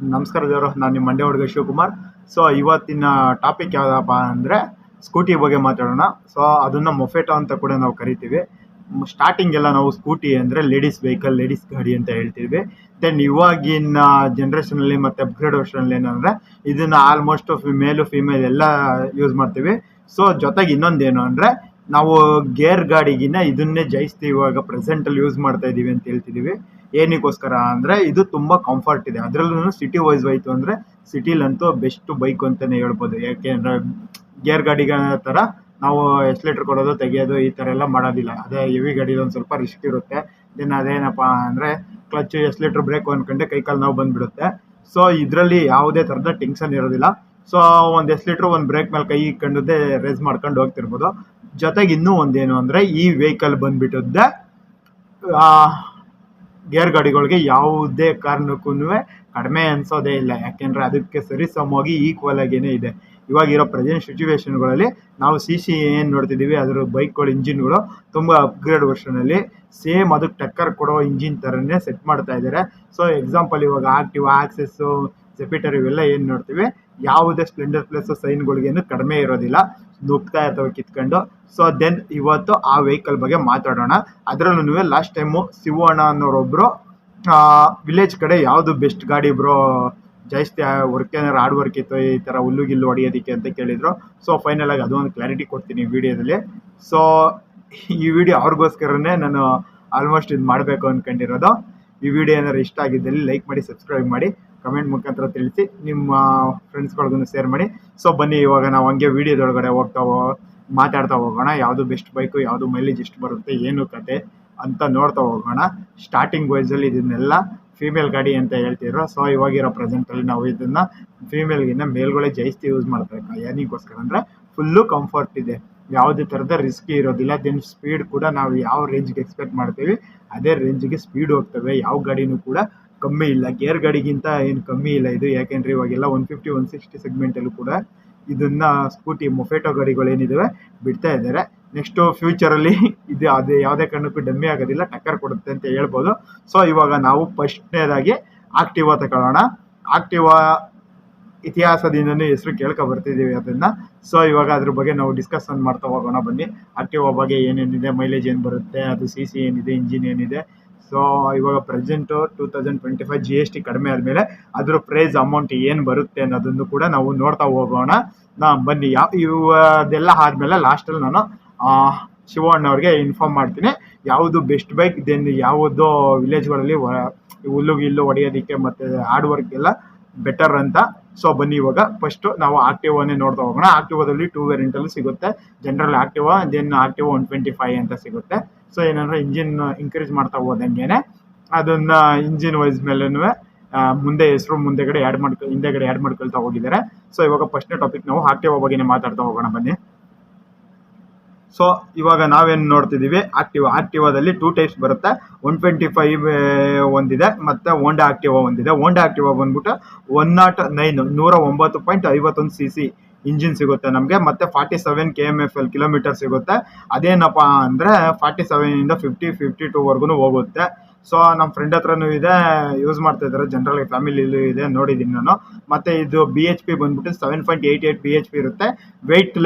ನಮಸ್ಕಾರ ದೇವರು ನಾನು ನಿಮ್ಮ ಮಂಡ್ಯ ಹುಡುಗ ಶಿವಕುಮಾರ್. ಸೊ ಇವತ್ತಿನ ಟಾಪಿಕ್ ಯಾವುದಪ್ಪ ಅಂದರೆ ಸ್ಕೂಟಿ ಬಗ್ಗೆ ಮಾತಾಡೋಣ. ಸೊ ಅದನ್ನು ಮೊಫೆಟೋ ಅಂತ ಕೂಡ ನಾವು ಕರಿತೀವಿ. ಸ್ಟಾರ್ಟಿಂಗ್ ಎಲ್ಲ ನಾವು ಸ್ಕೂಟಿ ಅಂದರೆ ಲೇಡೀಸ್ ವೆಹಿಕಲ್ ಲೇಡೀಸ್ ಗಾಡಿ ಅಂತ ಹೇಳ್ತೀವಿ. ದೆನ್ ಇವಾಗಿನ ಜನ್ರೇಷನಲ್ಲಿ ಮತ್ತು ವರ್ಷನಲ್ಲಿ ಏನಂದರೆ ಇದನ್ನು ಆಲ್ಮೋಸ್ಟ್ ಮೇಲು ಫಿಮೇಲ್ ಎಲ್ಲ ಯೂಸ್ ಮಾಡ್ತೀವಿ. ಸೊ ಜೊತೆಗೆ ಇನ್ನೊಂದೇನು ಅಂದರೆ ನಾವು ಗೇರ್ ಗಾಡಿಗಿನ್ನ ಇದನ್ನೇ ಜಾಸ್ತಿ ಇವಾಗ ಪ್ರೆಸೆಂಟಲ್ಲಿ ಯೂಸ್ ಮಾಡ್ತಾ ಇದ್ದೀವಿ ಅಂತ ಹೇಳ್ತಿದ್ದೀವಿ ಏನಕ್ಕೋಸ್ಕರ ಅಂದರೆ ಇದು ತುಂಬ ಕಂಫರ್ಟ್ ಇದೆ. ಅದರಲ್ಲೂ ಸಿಟಿ ವೈಸ್ ಹೋಯ್ತು ಅಂದರೆ ಸಿಟಿಲಂತೂ ಬೆಸ್ಟ್ ಬೈಕ್ ಅಂತಲೇ ಹೇಳ್ಬೋದು. ಯಾಕೆಂದರೆ ಗೇರ್ ಗಾಡಿಗಳ ಥರ ನಾವು ಎಸ್ಲೇಟ್ರ್ ಕೊಡೋದು, ತೆಗಿಯೋದು ಈ ಥರ ಎಲ್ಲ ಮಾಡೋದಿಲ್ಲ. ಅದೇ ಹೆವಿ ಗಾಡಿಲಿ ಒಂದು ಸ್ವಲ್ಪ ರಿಸ್ಕ್ ಇರುತ್ತೆ. ದೆನ್ ಅದೇನಪ್ಪ ಅಂದರೆ ಕ್ಲಚ್ ಎಸ್ಲೇಟ್ರ್ ಬ್ರೇಕ್ ಅಂದ್ಕೊಂಡೆ ಕೈಕಾಲು ನಾವು ಬಂದುಬಿಡುತ್ತೆ. ಸೊ ಇದರಲ್ಲಿ ಯಾವುದೇ ಥರದ ಟೆನ್ಷನ್ ಇರೋದಿಲ್ಲ. ಸೊ ಒಂದು ಎಸ್ಲೇಟ್ರ್ ಒಂದು ಬ್ರೇಕ್ ಮೇಲೆ ಕೈ ಇಟ್ಕೊಂಡದ್ದೇ ರೇಸ್ ಮಾಡ್ಕೊಂಡು ಹೋಗ್ತಿರ್ಬೋದು. ಜೊತೆಗೆ ಇನ್ನೂ ಒಂದೇನು ಅಂದರೆ ಈ ವೆಹಿಕಲ್ ಬಂದುಬಿಟ್ಟದ್ದೆ. ಗೇರ್ ಗಾಡಿಗಳಿಗೆ ಯಾವುದೇ ಕಾರಣಕ್ಕೂ ಕಡಿಮೆ ಅನ್ಸೋದೇ ಇಲ್ಲ. ಯಾಕೆಂದರೆ ಅದಕ್ಕೆ ಸರಿಸಮವಾಗಿ ಈಕ್ವಲ್ ಆಗೇನೆ ಇದೆ. ಇವಾಗಿರೋ ಪ್ರೆಸೆಂಟ್ ಸಿಚುವೇಶನ್ಗಳಲ್ಲಿ ನಾವು ಸಿ ಸಿ ಏನು ನೋಡ್ತಿದ್ದೀವಿ. ಅದರ ಬೈಕ್ಗಳ ಇಂಜಿನ್ಗಳು ತುಂಬ ಅಪ್ಗ್ರೇಡ್ ವರ್ಷನಲ್ಲಿ ಸೇಮ್ ಅದಕ್ಕೆ ಟಕ್ಕರ್ ಕೊಡೋ ಇಂಜಿನ್ ಥರನೇ ಸೆಟ್ ಮಾಡ್ತಾ ಇದ್ದಾರೆ. ಸೊ ಎಕ್ಸಾಂಪಲ್ ಇವಾಗ ಆಕ್ಟಿವ್ ಆಕ್ಸೆಸ್ಸು ಸೆಪಿಟರ್ ಇವೆಲ್ಲ ಏನು ನೋಡ್ತೀವಿ? ಯಾವುದೇ ಸ್ಪ್ಲೆಂಡರ್ ಪ್ಲಸ್ ಸೈನ್ಗಳಿಗೇನು ಕಡಿಮೆ ಇರೋದಿಲ್ಲ. ನುಗ್ತಾ ಇರ್ತವೆ ಕಿತ್ಕೊಂಡು. ಸೊ ದೆನ್ ಇವತ್ತು ಆ ವೆಹಿಕಲ್ ಬಗ್ಗೆ ಮಾತಾಡೋಣ. ಅದರಲ್ಲೂ ಲಾಸ್ಟ್ ಟೈಮು ಶಿವಣ್ಣ ಅನ್ನೋರೊಬ್ಬರು ವಿಲೇಜ್ ಕಡೆ ಯಾವುದು ಬೆಸ್ಟ್ ಗಾಡಿ ಬ್ರೋ? ಜಾಸ್ತಿ ವರ್ಕ್ ಏನಾರು ಹಾರ್ಡ್ ವರ್ಕ್ ಇತ್ತು, ಈ ಥರ ಹುಲ್ಲು ಗಿಲ್ಲು ಹೊಡಿಯೋದಿಕ್ಕೆ ಅಂತ ಕೇಳಿದರು. ಸೊ ಫೈನಲ್ ಆಗಿ ಅದೊಂದು ಕ್ಲಾರಿಟಿ ಕೊಡ್ತೀನಿ ವಿಡಿಯೋದಲ್ಲಿ. ಸೊ ಈ ವಿಡಿಯೋ ಅವ್ರಿಗೋಸ್ಕರನೇ ನಾನು ಆಲ್ಮೋಸ್ಟ್ ಇದು ಮಾಡಬೇಕು ಅಂದ್ಕೊಂಡಿರೋದು ಈ ವಿಡಿಯೋ ಏನಾದ್ರು ಇಷ್ಟ ಆಗಿದ್ದಲ್ಲಿ ಲೈಕ್ ಮಾಡಿ ಸಬ್ಸ್ಕ್ರೈಬ್ ಮಾಡಿ. ಕಮೆಂಟ್ ಮುಖಾಂತರ ತಿಳಿಸಿ, ನಿಮ್ಮ ಫ್ರೆಂಡ್ಸ್ಗಳಿಗೂ ಶೇರ್ ಮಾಡಿ. ಸೊ ಬನ್ನಿ, ಇವಾಗ ನಾವು ಹಂಗೆ ವಿಡಿಯೋದೊಳಗಡೆ ಹೋಗ್ತಾ ಮಾತಾಡ್ತಾ ಹೋಗೋಣ. ಯಾವುದು ಬೆಸ್ಟ್ ಬೈಕು ಯಾವುದು ಮೈಲೇಜ್ ಎಷ್ಟು ಬರುತ್ತೆ, ಏನು ಕತೆ ಅಂತ ನೋಡ್ತಾ ಹೋಗೋಣ. ಸ್ಟಾರ್ಟಿಂಗ್ ವೈಸಲ್ಲಿ ಇದನ್ನೆಲ್ಲ ಫೀಮೇಲ್ ಗಾಡಿ ಅಂತ ಹೇಳ್ತಿದ್ರು. ಸೊ ಇವಾಗಿರೋ ಪ್ರೆಸೆಂಟಲ್ಲಿ ನಾವು ಇದನ್ನು ಫೀಮೇಲ್ಗಿನ್ನ ಮೇಲ್ಗಳೇ ಜಾಸ್ತಿ ಯೂಸ್ ಮಾಡ್ತಾರೆ ಏನಕ್ಕೋಸ್ಕರ ಅಂದರೆ ಫುಲ್ಲು ಕಂಫರ್ಟ್ ಇದೆ. ಯಾವುದೇ ಥರದ ರಿಸ್ಕ್ ಇರೋದಿಲ್ಲ. ದೆನ್ ಸ್ಪೀಡ್ ಕೂಡ ನಾವು ಯಾವ ರೇಂಜ್ಗೆ ಎಕ್ಸ್ಪೆಕ್ಟ್ ಮಾಡ್ತೀವಿ, ಅದೇ ರೇಂಜ್ಗೆ ಸ್ಪೀಡ್ ಹೋಗ್ತವೆ. ಯಾವ ಗಾಡಿನೂ ಕೂಡ ಕಮ್ಮಿ ಇಲ್ಲ. ಗೇರ್ ಗಾಡಿಗಿಂತ ಏನು ಕಮ್ಮಿ ಇಲ್ಲ ಇದು. ಯಾಕೆಂದರೆ ಇವಾಗೆಲ್ಲ ಒನ್ ಫಿಫ್ಟಿ ಒನ್ ಸಿಕ್ಸ್ಟಿ ಸೆಗ್ಮೆಂಟಲ್ಲೂ ಕೂಡ ಇದನ್ನು ಸ್ಕೂಟಿ, ಮೊಫೆಟೋ ಗಾಡಿಗಳೇನಿದ್ದಾವೆ ಬಿಡ್ತಾ ಇದ್ದಾರೆ. ನೆಕ್ಸ್ಟು ಫ್ಯೂಚರಲ್ಲಿ ಇದು ಅದೇ ಯಾವುದೇ ಕಾರಣಕ್ಕೂ ಡಮ್ಮಿ ಆಗೋದಿಲ್ಲ. ಟಕ್ಕರ್ ಕೊಡುತ್ತೆ ಅಂತ ಹೇಳ್ಬೋದು. ಸೊ ಇವಾಗ ನಾವು ಫಸ್ಟ್ನೇದಾಗಿ ಆಕ್ಟಿವಾ ತಗೊಳ್ಳೋಣ ಆಕ್ಟಿವಾ ಇತಿಹಾಸದಿಂದನೇ ಹೆಸರು ಕೇಳ್ಕೊ ಬರ್ತಿದ್ದೀವಿ ಅದನ್ನು. ಸೊ ಇವಾಗ ಅದ್ರ ಬಗ್ಗೆ ನಾವು ಡಿಸ್ಕಷನ್ ಮಾಡ್ತಾ ಹೋಗೋಣ ಬನ್ನಿ. ಆಕ್ಟಿವಾ ಬಗ್ಗೆ ಏನೇನಿದೆ ಮೈಲೇಜ್ ಏನು ಬರುತ್ತೆ, ಅದು ಸಿ ಸಿ ಏನಿದೆ ಇಂಜಿನ್ ಏನಿದೆ ಸೊ ಇವಾಗ present two thousand twenty five G S T ಕಡಿಮೆ ಆದಮೇಲೆ ಅದ್ರ ಪ್ರೈಸ್ ಅಮೌಂಟ್ ಏನು ಬರುತ್ತೆ ಅನ್ನೋದನ್ನು ಕೂಡ ನಾವು ನೋಡ್ತಾ ಹೋಗೋಣ. ನಾ ಬನ್ನಿ ಯಾವ ಅದೆಲ್ಲ ಆದಮೇಲೆ ಲಾಸ್ಟಲ್ಲಿ ನಾನು ಶಿವಣ್ಣವ್ರಿಗೆ ಇನ್ಫಾರ್ಮ್ ಮಾಡ್ತೀನಿ. ಯಾವುದು ಬೆಸ್ಟ್ ಬೈಕ್ ದೆನ್ ಯಾವುದು ವಿಲೇಜ್ಗಳಲ್ಲಿ ಹುಲ್ಲು ಗಿಲ್ಲು ಹೊಡೆಯೋದಕ್ಕೆ ಮತ್ತು ಹಾರ್ಡ್ ವರ್ಕ್ ಎಲ್ಲ ಬೆಟರ್ ಅಂತ. ಸೊ ಬನ್ನಿ ಇವಾಗ. ಫಸ್ಟು ನಾವು ಆಕ್ಟಿವಾನೇ ನೋಡ್ತಾ ಹೋಗೋಣ. ಆಕ್ಟಿವಾದಲ್ಲಿ ಟೂ ವೇರಿಯಂಟಲ್ಲಿ ಸಿಗುತ್ತೆ. General Activa then Activa one twenty five ಅಂತ ಸಿಗುತ್ತೆ. ಸೊ ಏನಂದರೆ ಇಂಜಿನ್ ಇನ್ಕ್ರೀಸ್ ಮಾಡ್ತಾ ಹೋದಂಗೆ ಅದನ್ನು ಇಂಜಿನ್ ವೈಸ್ ಮೇಲೂ ಮುಂದೆ ಹೆಸರು ಮುಂದೆಗಡೆ ಆ್ಯಡ್ ಮಾಡ್ಕೊ ಹಿಂದೆಗಡೆ ಆ್ಯಡ್ ಮಾಡ್ಕೊಳ್ತಾ ಹೋಗಿದ್ದಾರೆ. ಸೊ ಇವಾಗ ಫಸ್ಟ್ನೇ ಟಾಪಿಕ್ ನಾವು ಆಕ್ಟಿವಾ ಬಗ್ಗೆನೇ ಮಾತಾಡ್ತಾ ಹೋಗೋಣ ಬನ್ನಿ. ಸೊ ಇವಾಗ ನಾವೇನು ನೋಡ್ತಿದ್ದೀವಿ? ಆಕ್ಟಿವಾ ಆಕ್ಟಿವಾದಲ್ಲಿ ಟೂ ಟೈಪ್ಸ್ ಬರುತ್ತೆ. ಒನ್ ಟ್ವೆಂಟಿ ಫೈವ್ ಒಂದಿದೆ, ಮತ್ತು ಹೋಂಡಾ ಆಕ್ಟಿವಾ ಒಂದಿದೆ. ಹೋಂಡಾ ಆಕ್ಟಿವಾ ಬಂದ್ಬಿಟ್ಟು ಒನ್ ನಾಟ್ ನೈನ್, ನೂರ ಒಂಬತ್ತು ಪಾಯಿಂಟ್ ಐವತ್ತೊಂದು ಸಿ ಸಿ ಇಂಜಿನ್ ಸಿಗುತ್ತೆ ನಮಗೆ, ಮತ್ತು forty seven K M F L kilometre ಸಿಗುತ್ತೆ. ಅದೇನಪ್ಪ ಅಂದರೆ ಫಾರ್ಟಿ ಸೆವೆನಿಂದ ಫಿಫ್ಟಿ ಫಿಫ್ಟಿ ಟೂವರೆಗೂ ಹೋಗುತ್ತೆ. ಸೊ ನಮ್ಮ ಫ್ರೆಂಡ್ ಹತ್ರನೂ ಇದೆ ಯೂಸ್ ಮಾಡ್ತಾ ಇದ್ದಾರೆ ಜನರಲ್ ಫ್ಯಾಮಿಲಿಲೂ ಇದೆ ನೋಡಿದ್ದೀನಿ ನಾನು. ಮತ್ತು ಇದು ಬಿ ಎಚ್ ಪಿ ಬಂದ್ಬಿಟ್ಟು seven point eight eight B H P ಇರುತ್ತೆ. ವೆಯ್ಟ್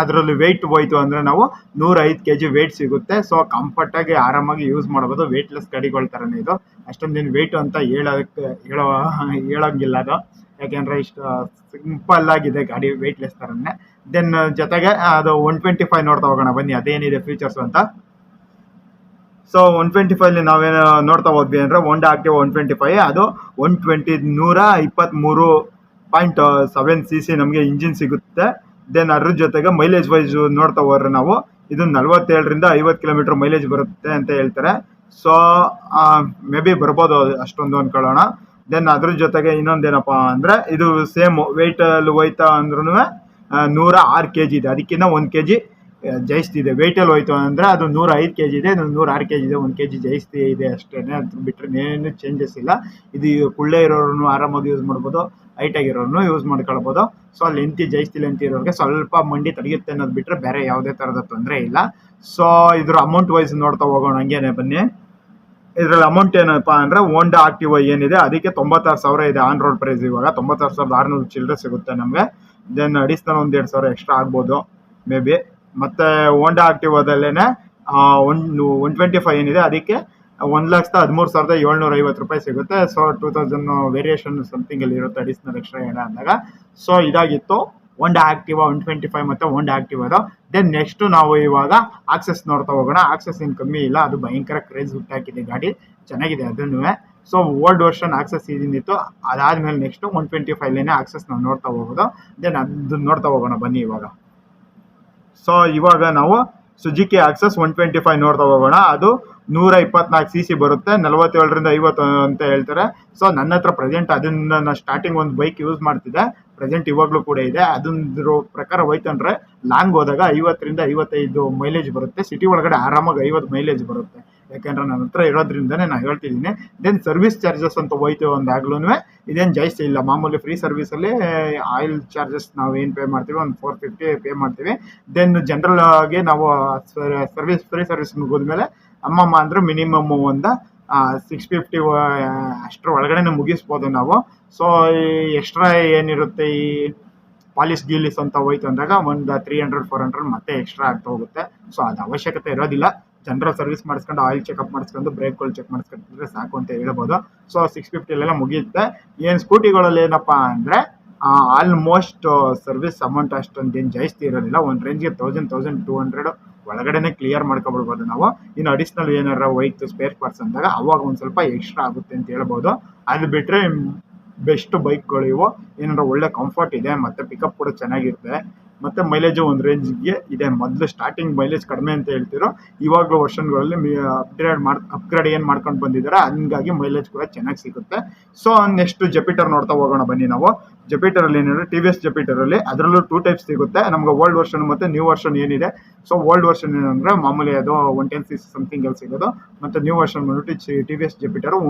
ಅದರಲ್ಲಿ ವೆಯ್ಟ್ ಹೋಯ್ತು ಅಂದರೆ ನಾವು ನೂರೈದು ಕೆ ಜಿ ವೆಯ್ಟ್ ಸಿಗುತ್ತೆ. ಸೊ ಕಂಫರ್ಟಾಗಿ ಆರಾಮಾಗಿ ಯೂಸ್ ಮಾಡ್ಬೋದು. ವೆಯ್ಟ್ಲೆಸ್ ಗಾಡಿಗಳ ಥರನೇ ಇದು. ಅಷ್ಟೊಂದೇನು ವೆಯ್ಟು ಅಂತ ಹೇಳೋಕ್ಕೆ ಹೇಳೋ, ಹೇಳೋಂಗಿಲ್ಲ ಅದು. ಯಾಕೆಂದರೆ ಇಷ್ಟು ಸಿಂಪಲ್ ಆಗಿದೆ ಗಾಡಿ ವೆಯ್ಟ್ಲೆಸ್ ಥರನೇ ದೆನ್ ಜೊತೆಗೆ ಅದು ಒನ್ ಟ್ವೆಂಟಿ ಫೈವ್ ನೋಡ್ತಾ ಹೋಗೋಣ. ಬನ್ನಿ, ಅದೇನಿದೆ ಫೀಚರ್ಸ್ ಅಂತ. ಸೊ ಒನ್ ಟ್ವೆಂಟಿ ಫೈವ್ಲಿ ನಾವೇನು ನೋಡ್ತಾ ಹೋದ್ವಿ ಅಂದರೆ Honda active one twenty five ಅದು ಒನ್ ಟ್ವೆಂಟಿ ನೂರ ಇಪ್ಪತ್ತ್ಮೂರು ಪಾಯಿಂಟ್ ಸೆವೆನ್ ಸಿ ಸಿ ನಮಗೆ ಇಂಜಿನ್ ಸಿಗುತ್ತೆ. ದೆನ್ ಅದ್ರ ಜೊತೆಗೆ ಮೈಲೇಜ್ ವೈಸ್ ನೋಡ್ತಾ ಹೋದ್ರೆ ನಾವು ಇದು ನಲ್ವತ್ತೇಳರಿಂದ ಐವತ್ತು ಕಿಲೋಮೀಟ್ರ್ ಮೈಲೇಜ್ ಬರುತ್ತೆ ಅಂತ ಹೇಳ್ತಾರೆ. ಸೊ ಮೇ ಬಿ ಬರ್ಬೋದು ಅಷ್ಟೊಂದು ಅಂದ್ಕೊಳ್ಳೋಣ ದೆನ್ ಅದ್ರ ಜೊತೆಗೆ ಇನ್ನೊಂದೇನಪ್ಪ ಅಂದರೆ ಇದು ಸೇಮ್ ವೆಯ್ಟಲ್ಲಿ ಹೋಯ್ತಾ ಅಂದ್ರೂ ನೂರ ಆರು ಕೆ ಜಿ ಇದೆ. ಅದಕ್ಕಿಂತ ಒಂದು ಕೆ ಜಿ ಜಾಸ್ತಿ ಇದೆ ವೆಯ್ಟಲ್ಲಿ ಹೋಯ್ತು ಅಂದರೆ ಅದು ನೂರ ಐದು ಕೆ ಜಿ ಇದೆ. ಇದು ನೂರ ಆರು ಕೆ ಜಿ ಇದೆ, ಒಂದು ಕೆ ಜಿ ಜಾಸ್ತಿ ಇದೆ ಅಷ್ಟೇ. ಅದು ಬಿಟ್ಟರೆ ಏನು ಚೇಂಜಸ್ ಇಲ್ಲ. ಇದು ಕುಳ್ಳೆ ಇರೋರು ಆರಾಮಾಗಿ ಯೂಸ್ ಮಾಡ್ಬೋದು ಹೈಟ್ ಆಗಿರೋನು ಯೂಸ್ ಮಾಡ್ಕೊಳ್ಬೋದು. ಸೊ ಲೆಂತಿ ಜಾಸ್ತಿ ಲೆಂತಿ ಇರೋರಿಗೆ ಸ್ವಲ್ಪ ಮಂಡಿ ತಡೆಯುತ್ತೆ ಅನ್ನೋದು ಬಿಟ್ಟರೆ ಬೇರೆ ಯಾವುದೇ ಥರದ ತೊಂದರೆ ಇಲ್ಲ. ಸೊ ಇದ್ರ ಅಮೌಂಟ್ ವೈಸ್ ನೋಡ್ತಾ ಹೋಗೋಣ. ಹಂಗೇನೆ ಬನ್ನಿ. ಇದ್ರಲ್ಲಿ ಅಮೌಂಟ್ ಏನಪ್ಪ ಅಂದ್ರೆ ಹೋಂಡಾ ಆಕ್ಟಿವ್ ಏನಿದೆ, ಅದಕ್ಕೆ ತೊಂಬತ್ತಾರು ಸಾವಿರ ಇದೆ ಆನ್ ರೋಡ್ ಪ್ರೈಸ್ ಇವಾಗ. ತೊಂಬತ್ತಾರು ಸಾವಿರದ ಆರುನೂರು ಚಿಲ್ಲರೆ ಸಿಗುತ್ತೆ ನಮಗೆ. ದೆನ್ ಅಡಿಸ್ತಾನೆ ಒಂದು ಎರಡು ಸಾವಿರ ಎಕ್ಸ್ಟ್ರಾ ಆಗ್ಬೋದು ಮೇ ಬಿ ಮತ್ತು ಹೋಂಡಾ ಆಕ್ಟಿವಾದಲ್ಲೇ ಒನ್ ಒನ್ ಟ್ವೆಂಟಿ ಫೈವ್ ಏನಿದೆ, ಅದಕ್ಕೆ ಒಂದು ಲಕ್ಷದ ಹದಿಮೂರು ಸಾವಿರದ ಏಳ್ನೂರ ಐವತ್ತು ರೂಪಾಯಿ ಸಿಗುತ್ತೆ. So two thousand variation something ಅಲ್ಲಿ ಇರುತ್ತೆ ಅಡಿಸ್ನಲ್ ಎಕ್ಸ್ಟ್ರಾ ಏನ ಅಂದಾಗ. ಸೊ ಇದಾಗಿತ್ತು. Honda Activa one twenty five ಮತ್ತು ಒಂದು ಆಕ್ಟಿವ್ ಅದು. ದೆನ್ ನೆಕ್ಸ್ಟ್ ನಾವು ಇವಾಗ ಆಕ್ಸೆಸ್ ನೋಡ್ತಾ ಹೋಗೋಣ. ಆಕ್ಸೆಸ್ ಏನು ಕಮ್ಮಿ ಇಲ್ಲ, ಅದು ಭಯಂಕರ ಕ್ರೇಜ್ ಹುಟ್ಟಾಕಿದೆ ಗಾಡಿ. ಚೆನ್ನಾಗಿದೆ ಅದನ್ನು. ಸೊ ಓಲ್ಡ್ ವರ್ಷನ್ ಆಕ್ಸೆಸ್ ಇದಿತ್ತು ಅದಾದ್ಮೇಲೆ ನೆಕ್ಸ್ಟ್ ಒನ್ ಟ್ವೆಂಟಿ ಫೈವ್ಲೇನೆ ಆಕ್ಸೆಸ್ ನಾವು ನೋಡ್ತಾ ಹೋಗೋದು. ದೆನ್ ಅದು ನೋಡ್ತಾ ಹೋಗೋಣ ಬನ್ನಿ ಇವಾಗ. ಸೊ ಇವಾಗ ನಾವು Suzuki Access one twenty five ನೋಡ್ತಾ ಹೋಗೋಣ. ಅದು ನೂರ ಇಪ್ಪತ್ನಾಲ್ಕು ಸಿ ಸಿ ಬರುತ್ತೆ. ನಲವತ್ತೇಳರಿಂದ ಐವತ್ತು ಅಂತ ಹೇಳ್ತಾರೆ. ಸೊ ನನ್ನ ಹತ್ರ ಪ್ರೆಸೆಂಟ್ ಅದನ್ನ ನಾನು ಸ್ಟಾರ್ಟಿಂಗ್ ಒಂದು ಬೈಕ್ ಯೂಸ್ ಮಾಡ್ತಿದ್ದೆ. ಪ್ರೆಸೆಂಟ್ ಇವಾಗಲೂ ಕೂಡ ಇದೆ. ಅದೊಂದ್ರ ಪ್ರಕಾರ ಹೋಯ್ತಂದ್ರೆ ಲಾಂಗ್ ಹೋದಾಗ ಐವತ್ತರಿಂದ ಐವತ್ತೈದು ಮೈಲೇಜ್ ಬರುತ್ತೆ. ಸಿಟಿ ಒಳಗಡೆ ಆರಾಮಾಗಿ ಐವತ್ತು ಮೈಲೇಜ್ ಬರುತ್ತೆ. ಯಾಕೆಂದ್ರೆ ನನ್ನ ಹತ್ರ ಇರೋದ್ರಿಂದನೇ ನಾನು ಹೇಳ್ತಿದ್ದೀನಿ. ದೆನ್ ಸರ್ವಿಸ್ ಚಾರ್ಜಸ್ ಅಂತ ಹೋಯ್ತು ಒಂದಾಗ್ಲೂ ಇದೇನು ಜಾಸ್ತಿ ಇಲ್ಲ. ಮಾಮೂಲಿ ಫ್ರೀ ಸರ್ವಿಸಲ್ಲಿ ಆಯಿಲ್ ಚಾರ್ಜಸ್ ನಾವು ಏನು ಪೇ ಮಾಡ್ತೀವಿ? ಒಂದು ಫೋರ್ ಫಿಫ್ಟಿ ಪೇ ಮಾಡ್ತೀವಿ. ದೆನ್ ಜನರಲ್ ಆಗಿ ನಾವು ಸರ್ವಿಸ್ ಫ್ರೀ ಸರ್ವಿಸ್ ಮುಗಿದ್ಮೇಲೆ ಅಮ್ಮಮ್ಮ ಅಂದ್ರೆ ಮಿನಿಮಮ್ ಒಂದು ಸಿಕ್ಸ್ ಫಿಫ್ಟಿ ಅಷ್ಟರ ಒಳಗಡೆ ಮುಗಿಸ್ಬೋದು ನಾವು. ಸೊ ಈ ಎಕ್ಸ್ಟ್ರಾ ಏನಿರುತ್ತೆ, ಈ ಪಾಲಿಸ್ ಗೀಲಿಸ್ ಅಂತ ಹೋಯ್ತು ಅಂದಾಗ ಒಂದು ತ್ರೀ ಹಂಡ್ರೆಡ್ ಫೋರ್ ಹಂಡ್ರೆಡ್ ಮತ್ತೆ ಎಕ್ಸ್ಟ್ರಾ ಆಗ್ತಾ ಹೋಗುತ್ತೆ. ಸೊ ಅದು ಅವಶ್ಯಕತೆ ಇರೋದಿಲ್ಲ. ಜನರಲ್ ಸರ್ವಿಸ್ ಮಾಡಿಸ್ಕೊಂಡು ಆಯಿಲ್ ಚೆಕಪ್ ಮಾಡಿಸ್ಕೊಂಡು ಬ್ರೇಕ್ಗಳು ಚೆಕ್ ಮಾಡಿಸ್ಕೊಂಡ್ರೆ ಸಾಕು ಅಂತ ಹೇಳ್ಬೋದು. ಸೊ ಸಿಕ್ಸ್ ಫಿಫ್ಟಿಲೆಲ್ಲ ಮುಗಿಯುತ್ತೆ. ಏನು ಸ್ಕೂಟಿಗಳಲ್ಲಿ ಏನಪ್ಪ ಅಂದರೆ ಆಲ್ಮೋಸ್ಟ್ ಸರ್ವಿಸ್ ಅಮೌಂಟ್ ಅಷ್ಟೊಂದು ಏನು ಜಾಸ್ತಿ ಇರೋದಿಲ್ಲ. ಒಂದು ರೇಂಜ್ಗೆ ತೌಸಂಡ್ ತೌಸಂಡ್ ಟೂ ಹಂಡ್ರೆಡ್ ಒಳಗಡೆನೆ ಕ್ಲಿಯರ್ ಮಾಡ್ಕೊಬಿಡ್ಬೋದು ನಾವು. ಇನ್ನು ಅಡಿಷ್ನಲ್ ಏನಾರ ವೈಟ್ ಸ್ಪೇರ್ ಪಾರ್ಟ್ಸ್ ಅಂದಾಗ ಅವಾಗ ಒಂದು ಸ್ವಲ್ಪ ಎಕ್ಸ್ಟ್ರಾ ಆಗುತ್ತೆ ಅಂತ ಹೇಳ್ಬೋದು. ಅದು ಬಿಟ್ಟರೆ ಬೆಸ್ಟ್ ಬೈಕ್ಗಳು ಇವು ಏನಾದ್ರು ಒಳ್ಳೆ ಕಂಫರ್ಟ್ ಇದೆ, ಮತ್ತು ಪಿಕಪ್ ಕೂಡ ಚೆನ್ನಾಗಿರುತ್ತೆ, ಮತ್ತು ಮೈಲೇಜು ಒಂದು ರೇಂಜ್ಗೆ ಇದೆ. ಮೊದಲು ಸ್ಟಾರ್ಟಿಂಗ್ ಮೈಲೇಜ್ ಕಡಿಮೆ ಅಂತ ಹೇಳ್ತಿರೋ, ಇವಾಗಲೂ ವರ್ಷನ್ಗಳಲ್ಲಿ ಅಪ್ಗ್ರೇಡ್ ಮಾಡಿ ಅಪ್ಗ್ರೇಡ್ ಏನು ಮಾಡ್ಕೊಂಡು ಬಂದಿದ್ದಾರೆ ಹಂಗಾಗಿ ಮೈಲೇಜ್ ಕೂಡ ಚೆನ್ನಾಗಿ ಸಿಗುತ್ತೆ. ಸೊ ನೆಕ್ಸ್ಟ್ ಜಪಿಟರ್ ನೋಡ್ತಾ ಹೋಗೋಣ, ಬನ್ನಿ ನಾವು. ಜಪಿಟರಲ್ಲಿ ಏನಿದೆ ಟಿ ವಿ ಎಸ್ ಜಪಿಟರಲ್ಲಿ ಅದರಲ್ಲೂ ಟೂ ಟೈಪ್ಸ್ ಸಿಗುತ್ತೆ. ನಮ್ಗೆ ಓಲ್ಡ್ ವರ್ಷನ್ ಮತ್ತು ನ್ಯೂ ವರ್ಷನ್ ಏನಿದೆ. ಸೊ ಓಲ್ಡ್ ವರ್ಷನ್ ಏನಂದರೆ ಮಾಮೂಲಿ ಅದು ಒನ್ ಟೆನ್ ಸಿ ಸಮಥಿಂಗ್ ಅಲ್ಲಿ ಸಿಗೋದು, ಮತ್ತು ನ್ಯೂ ವರ್ಷನ್ ಬಂದ್ಬಿಟ್ಟು T V S Jupiter